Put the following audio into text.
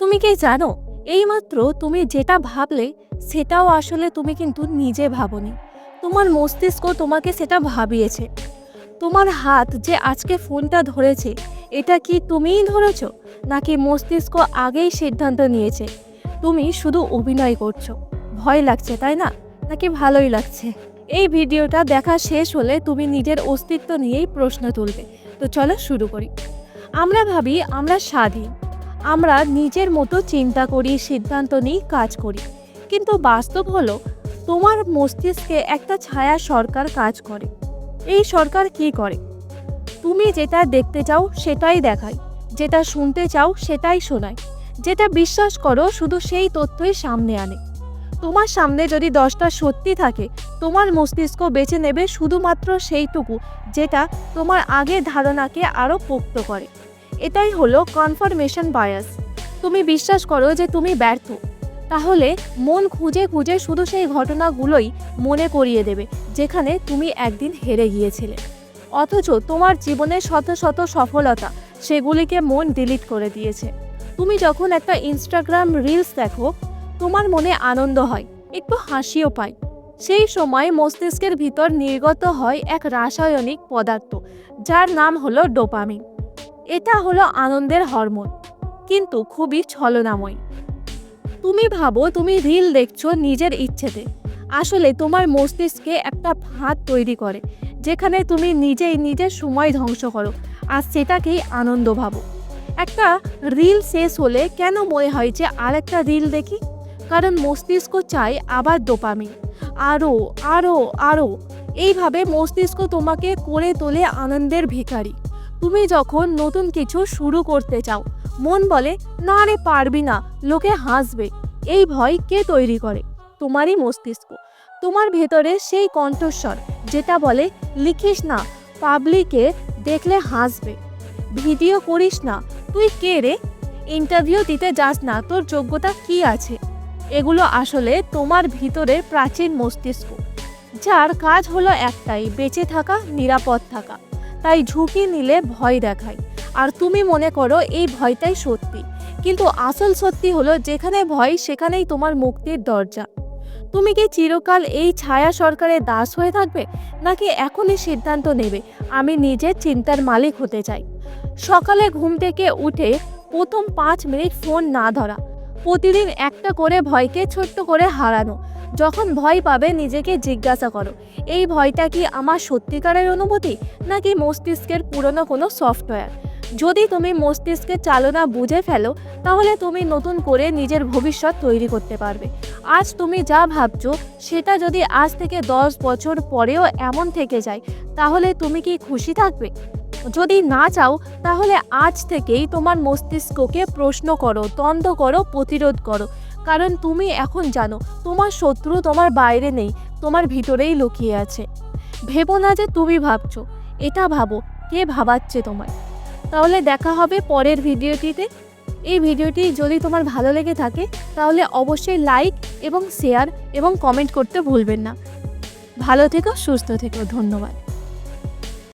তুমি কি জানো? এইমাত্র তুমি যেটা ভাবলে, সেটাও আসলে তুমি কিন্তু নিজে ভাবনি। তোমার মস্তিষ্ক তোমাকে সেটা ভাবিয়েছে। তোমার হাত যে আজকে ফোনটা ধরেছে, এটা কি তুমিই ধরেছ? নাকি মস্তিষ্ক আগেই সিদ্ধান্ত নিয়েছে? তুমি শুধু অভিনয় করছ। ভয় লাগছে, তাই না? নাকি ভালোই লাগছে? এই ভিডিওটা দেখা শেষ হলে তুমি নিজের অস্তিত্ব নিয়েই প্রশ্ন তুলবে। তো চলো শুরু করি। আমরা ভাবি আমরা স্বাধীন। আমরা নিজের মতো চিন্তা করি, সিদ্ধান্ত নিই, কাজ করি। কিন্তু বাস্তব হলো, তোমার মস্তিষ্কে একটা ছায়া সরকার কাজ করে। এই সরকার কি করে? তুমি যেটা দেখতে চাও সেটাই দেখায়। যেটা শুনতে চাও সেটাই শোনায়। যেটা বিশ্বাস করো শুধু সেই তথ্যই সামনে আনে। তোমার সামনে যদি দশটা সত্যি থাকে, তোমার মস্তিষ্ক বেছে নেবে শুধুমাত্র সেইটুকু, যেটা তোমার আগের ধারণাকে আরও পোক্ত করে। এটাই হলো কনফার্মেশন বায়াস তুমি বিশ্বাস করো যে তুমি ব্যর্থ। তাহলে মন খুঁজে খুঁজে শুধু সেই ঘটনাগুলোই মনে করিয়ে দেবে, যেখানে তুমি একদিন হেরে গিয়েছিলে। অথচ তোমার জীবনে শত শত সফলতা সেগুলিকে মন ডিলিট করে দিয়েছে। তুমি যখন একটা ইনস্টাগ্রাম রিলস দেখো, তোমার মনে আনন্দ হয়, একটু হাসিও পায়। সেই সময় মস্তিষ্কের ভিতর নির্গত হয় এক রাসায়নিক পদার্থ, যার নাম হলো ডোপামিন এটা হলো আনন্দের হরমোন, কিন্তু খুবই ছলনাময়। তুমি ভাবো তুমি রিল দেখছ নিজের ইচ্ছেতে। আসলে তোমার মস্তিষ্কে একটা ফাঁদ তৈরি করে, যেখানে তুমি নিজেই নিজের সময় ধ্বংস করো, আর সেটাকেই আনন্দ ভাবো। একটা রিল শেষ হলে কেন মনে হয় যে আরেকটা রিল দেখি? কারণ মস্তিষ্ক চায় আবার ডোপামিন আরও আরও আরও এইভাবে মস্তিষ্ক তোমাকে করে তোলে আনন্দের ভিখারি। তুমি যখন নতুন কিছু শুরু করতে চাও, মন বলে, না রে, পারবি না, লোকে হাসবে। এই ভয় কে তৈরি করে? তোমারই মস্তিষ্ক। তোমার ভেতরে সেই কণ্ঠস্বর, যেটা বলে, লিখিস না, পাবলিকে দেখলে হাসবে। ভিডিও করিস না, তুই কে রে? ইন্টারভিউ দিতে যাস না, তোর যোগ্যতা কি আছে? এগুলো আসলে তোমার ভিতরের প্রাচীন মস্তিষ্ক, যার কাজ হলো একটাই, বেঁচে থাকা, নিরাপদ থাকা। তাই ঝুঁকি নিলে ভয় দেখায়। আর তুমি মনে করো এই ভয়টাই সত্যি। কিন্তু আসল সত্যি হলো যেখানে ভয়, সেখানেই তোমার মুক্তির দরজা। তুমি কি চিরকাল এই ছায়া সরকারের দাস হয়ে থাকবে, নাকি এখনই সিদ্ধান্ত নেবে, আমি নিজের চিন্তার মালিক হতে চাই? সকালে ঘুম থেকে উঠে প্রথম পাঁচ মিনিট ফোন না ধরা, প্রতিদিন একটা করে ভয়কে ছোট্ট করে হারানো যখন ভয় পাবে, নিজেকে জিজ্ঞাসা করো। এই ভয়টা কি আমার সত্যিকারের অনুভূতি, নাকি মস্তিষ্কের পুরনো কোনো সফটওয়্যার? যদি তুমি মস্তিষ্কের চালনা বুঝে ফেলো, তাহলে তুমি নতুন করে নিজের ভবিষ্যৎ তৈরি করতে পারবে। আজ তুমি যা ভাবছ, সেটা যদি আজ থেকে দশ বছর পরেও এমন থেকে যায়, তাহলে তুমি কি খুশি থাকবে? যদি না চাও, তাহলে আজ থেকেই তোমার মস্তিষ্ককে প্রশ্ন করো, দ্বন্দ্ব করো, প্রতিরোধ করো। কারণ তুমি এখন জানো, তোমার শত্রু তোমার বাইরে নেই, তোমার ভিতরেই লুকিয়ে আছে। ভেবো না যে তুমি ভাবছ, এটা ভাবো, কে ভাবাচ্ছে তোমায়। তাহলে দেখা হবে পরের ভিডিওটিতে। এই ভিডিওটি যদি তোমার ভালো লেগে থাকে, তাহলে অবশ্যই লাইক এবং শেয়ার এবং কমেন্ট করতে ভুলবেন না। ভালো থেকো, সুস্থ থেকো, ধন্যবাদ।